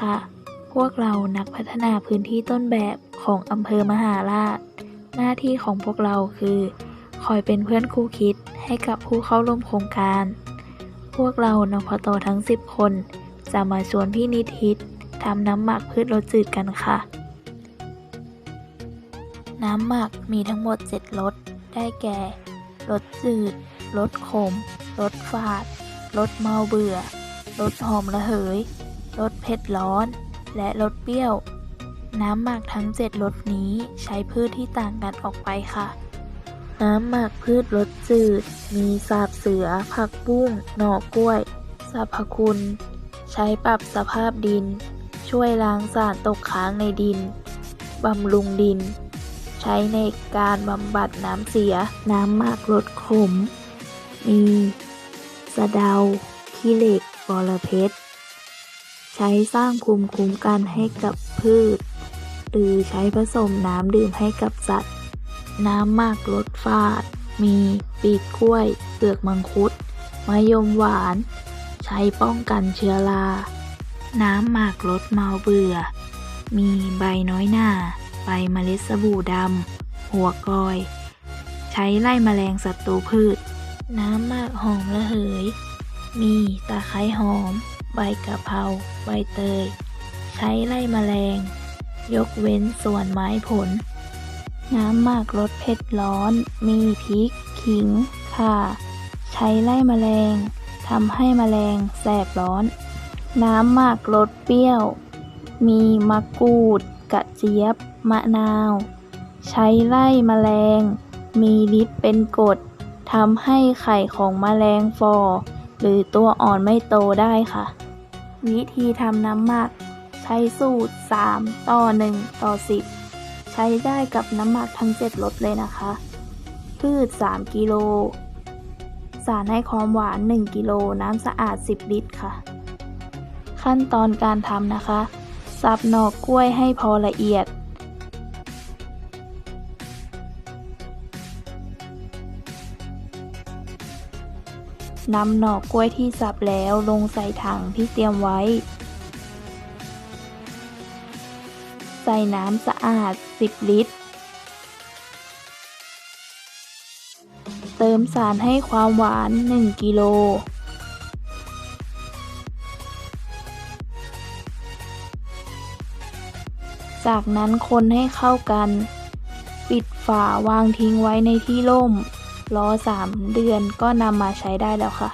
ค่ะ พวกเรานักพัฒนาพื้นที่ต้นแบบของอำเภอมหาราช หน้าที่ของพวกเราคือ คอยเป็นเพื่อนคู่คิดให้กับผู้เข้าร่วมโครงการ พวกเรานพตทั้ง 10 คน จะมาชวนพี่นิทิตทำน้ำหมักพืชรสจืดกันค่ะ น้ำหมักมีทั้งหมด 7รสได้แก่รสจืดรสขมรสฝาดรสเมาเบื่อรสหอมระเหย รสเผ็ดร้อน และรสเปรี้ยว น้ำหมักทั้ง 7รสนี้ใช้พืชที่ต่างกันออกไปค่ะ น้ำหมักพืชรสจืด มีสาบเสือ ผักบุ้ง หน่อกล้วยสรรพคุณ ใช้ปรับสภาพดิน ช่วยล้างสารตกค้างในดิน บำรุงดิน ใช้ในการบำบัดน้ำเสีย น้ำหมักรสขม มีสะเดาขี้เหล็กบอระเพ็ด ใช้สร้างภูมิคุ้มกันให้กับพืช หรือใช้ผสมน้ำดื่มให้กับสัตว์ น้ำมักรสฝาด มีปีกกล้วย เปลือกมังคุดมะยมหวาน ใช้ป้องกันเชื้อรา น้ำหมักรสเมาเบื่อ มีใบน้อยหน้าใบเมล็ดสบู่ดำ หัวกอย ใช้ไล่แมลงศัตรูพืช น้ำหมักหอมระเหย มีตะไคร้หอม ใบกะเพราใบเตย ใช้ไล่แมลง ยกเว้นส่วนไม้ผล น้ำหมักรสเผ็ดร้อน มีพริก ขิง ข่า ใช้ไล่แมลงทำให้แมลงแสบร้อน น้ำหมักรสเปรี้ยว มีมะกรูด กระเจี๊ยบ มะนาว ใช้ไล่แมลง มีฤทธิ์เป็นกรดทำให้ไข่ของแมลงฟอ หรือตัวอ่อนไม่โตได้ค่ะ วิธีทำน้ำหมัก ใช้สูตร 3 ต่อ 1 ต่อ 10 ใช้ได้กับน้ำหมักทั้ง 7รสเลยนะคะ พืช 3 กิโล สารให้ความหวาน 1 กิโล น้ำสะอาด 10 ลิตรค่ะ ขั้นตอนการทำนะคะ สับหน่อกล้วยให้พอละเอียด นำหน่อกล้วยที่สับแล้วลงใส่ถังที่เตรียมไว้ ใส่น้ำสะอาด 10 ลิตร เติมสารให้ความหวาน 1 กิโล จากนั้นคนให้เข้ากัน ปิดฝาวางทิ้งไว้ในที่ร่ม รอ 3 เดือนก็นำมาใช้ได้แล้วค่ะ